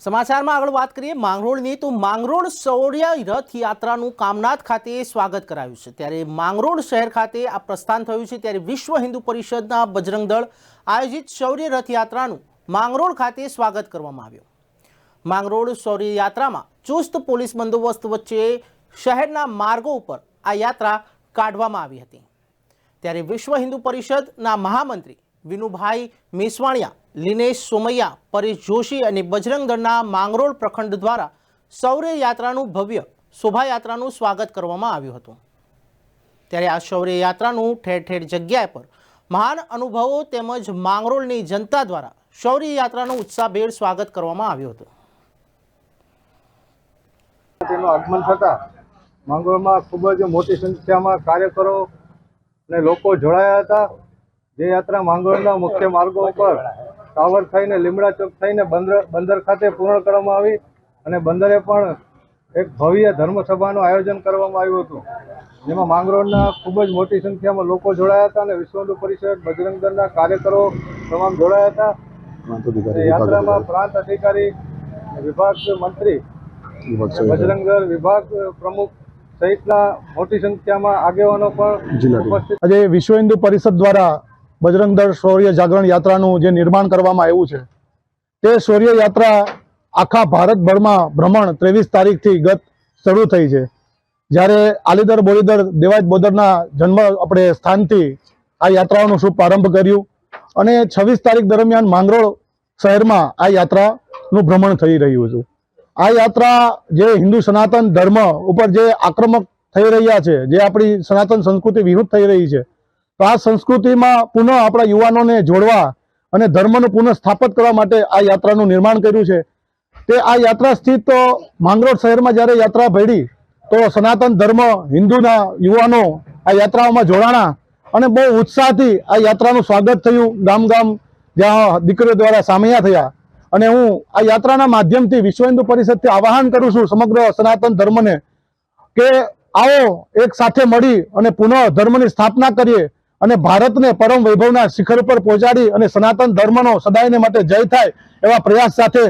સમાચારમાં આગળ વાત કરીએ, માંગરોળની તો માંગરોળ શૌર્ય રથયાત્રાનું કામનાથ ખાતે સ્વાગત કરાયું છે. ત્યારે માંગરોળ શહેર ખાતે આ પ્રસ્થાન થયું છે. ત્યારે વિશ્વ હિન્દુ પરિષદના બજરંગ દળ આયોજિત શૌર્ય રથયાત્રાનું માંગરોળ ખાતે સ્વાગત કરવામાં આવ્યું. માંગરોળ શૌર્ય યાત્રામાં ચુસ્ત પોલીસ બંદોબસ્ત વચ્ચે શહેરના માર્ગો ઉપર આ યાત્રા કાઢવામાં આવી હતી. ત્યારે વિશ્વ હિન્દુ પરિષદના મહામંત્રી વિનુભાઈ મેસવાણિયા લીનેશ સોમૈયા, પરેશ જોશી અને બજરંગ દળના માંગરોળ પ્રખંડ દ્વારા શૌર્ય યાત્રાનું ભવ્ય શોભાયાત્રાનું સ્વાગત કરવામાં આવ્યું હતું. ત્યારે આ શૌર્ય યાત્રાનું ઠેર ઠેર જગ્યાએ પર મહાન અનુભવો તેમજ માંગરોળની જનતા દ્વારા શૌર્ય યાત્રાનું ઉત્સાહભેર સ્વાગત કરવામાં આવ્યું હતું. તેનું આગમન થતા માંગરોળમાં ખૂબ જ મોટી સંખ્યામાં કાર્યકરો અને લોકો જોડાયા હતા. જે યાત્રા માંગરોળના મુખ્ય માર્ગો ઉપર ટાવર થઈને લીમડા ચોક થઈને બંદર બંદર ખાતે પૂર્ણ કરવામાં આવી અને બંદરે પણ એક ભવ્ય ધર્મસભાનું આયોજન કરવામાં આવ્યું હતું. જેમાં માંગરોળના ખૂબ જ મોટી સંખ્યામાં લોકો જોડાયા હતા અને વિશ્વ હિન્દુ પરિષદ બજરંગ દળના કાર્યકરો તમામ જોડાયા હતા. યાત્રામાં પ્રાંત અધિકારી વિભાગ મંત્રી બજરંગ દળ વિભાગ પ્રમુખ સહિતના મોટી સંખ્યામાં આગેવાનો પણ ઉપસ્થિત આજે વિશ્વ હિન્દુ પરિષદ દ્વારા બજરંગ દળ શૌર્ય જાગરણ યાત્રાનું જે નિર્માણ કરવામાં આવ્યું છે, તે શૌર્ય યાત્રા આખા ભારતભરમાં ભ્રમણ ત્રેવીસ તારીખથી ગત શરૂ થઈ છે. જ્યારે આલીદર બોલીદર દેવાજ બોદરના જન્મ આપણે સ્થાનથી આ યાત્રાઓનું શુભ પ્રારંભ કર્યું અને છવ્વીસ તારીખ દરમિયાન માંગરોળ શહેરમાં આ યાત્રાનું ભ્રમણ થઈ રહ્યું હતું. આ યાત્રા જે હિન્દુ સનાતન ધર્મ ઉપર જે આક્રમક થઈ રહ્યા છે, જે આપણી સનાતન સંસ્કૃતિ વિરુદ્ધ થઈ રહી છે તો આ સંસ્કૃતિમાં પુનઃ આપણા યુવાનોને જોડવા અને ધર્મનું પુનઃ સ્થાપિત કરવા માટે આ યાત્રાનું નિર્માણ કર્યું છે. તે આ યાત્રા સ્થિત માંગરોળ શહેરમાં જ્યારે યાત્રા ભેડી તો સનાતન ધર્મ, હિન્દુના યુવાનો આ યાત્રાઓમાં જોડાણા અને બહુ ઉત્સાહથી આ યાત્રાનું સ્વાગત થયું. ગામ ગામ જ્યાં દીકરીઓ દ્વારા સામૈયા થયા. અને હું આ યાત્રાના માધ્યમથી વિશ્વ હિન્દુ પરિષદથી આવાહન કરું છું સમગ્ર સનાતન ધર્મને કે આવો એક સાથે મળી અને પુનઃ ધર્મની સ્થાપના કરીએ. અને ભારતને પરમ વૈભવના શિખર પર પહોંચાડી અને સનાતન ધર્મનો સદાયને માટે જય થાય એવા પ્રયાસ સાથે